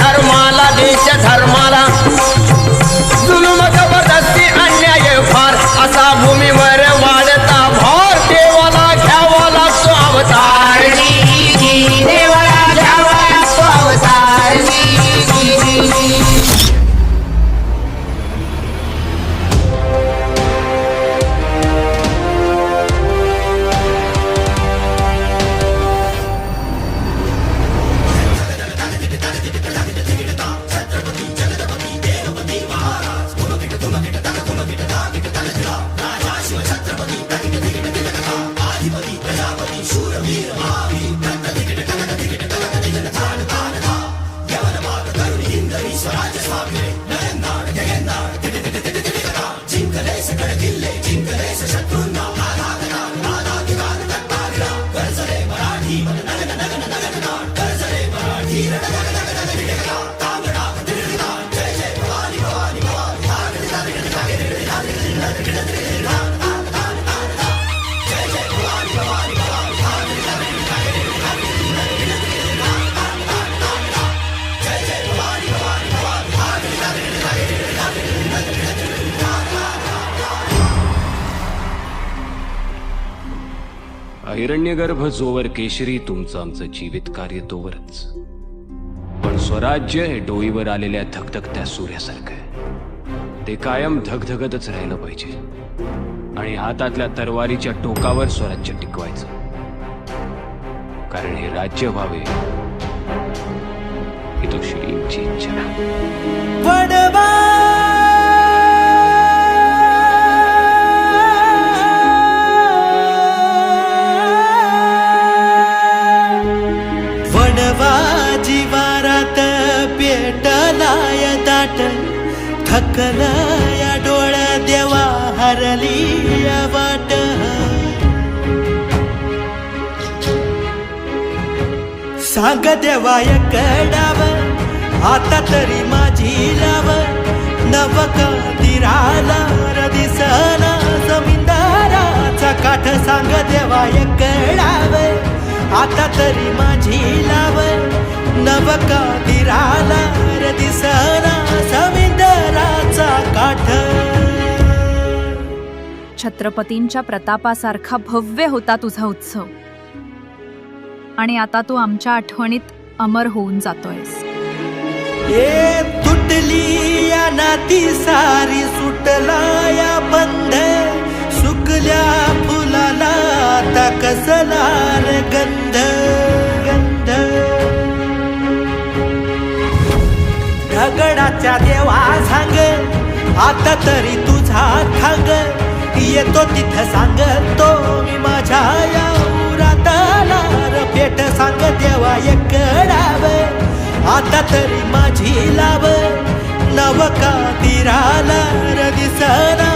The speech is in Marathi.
धर्माला देश धर्माला. हिरण्यगर्भ जोवर केशरी तुमचं आमचं जीवित कार्य तोवरच. पण स्वराज्य हे डोईवर आलेल्या धगधगत्या सूर्यासारखं आहे. ते कायम धगधगतच राहिलं पाहिजे. आणि हातातल्या तरवारीच्या टोकावर स्वराज्य टिकवायचं. कारण हे राज्य व्हावे. ही तो श्रींची इच्छा. थकलाय डोळ्या देवा हरली वाट. सांग देवाय कडाव आता तरी माझी लाव. नवका दिराला दिसना जमीनदाराचा काठ. सांग देवाय कडाव आता तरी माझी लाव. नवका दिराला दिसना जमीनदाराचा काठ. छत्रपतींच्या प्रतापासारखा भव्य होता तुझा उत्सव. आणि आता तू आमच्या आठवणीत अमर होऊन जातोयस. ए तुटली या नाती सारी सुटला या बंध सुकल्या फुलाला आता कसला गंध. आता तरी तुझा खांग येतो तिथं सांगतो मी माझ्या या उराताला. पेट सांग देवा एकडाव. आता तरी माझी लाव. नवका तिराला दिसना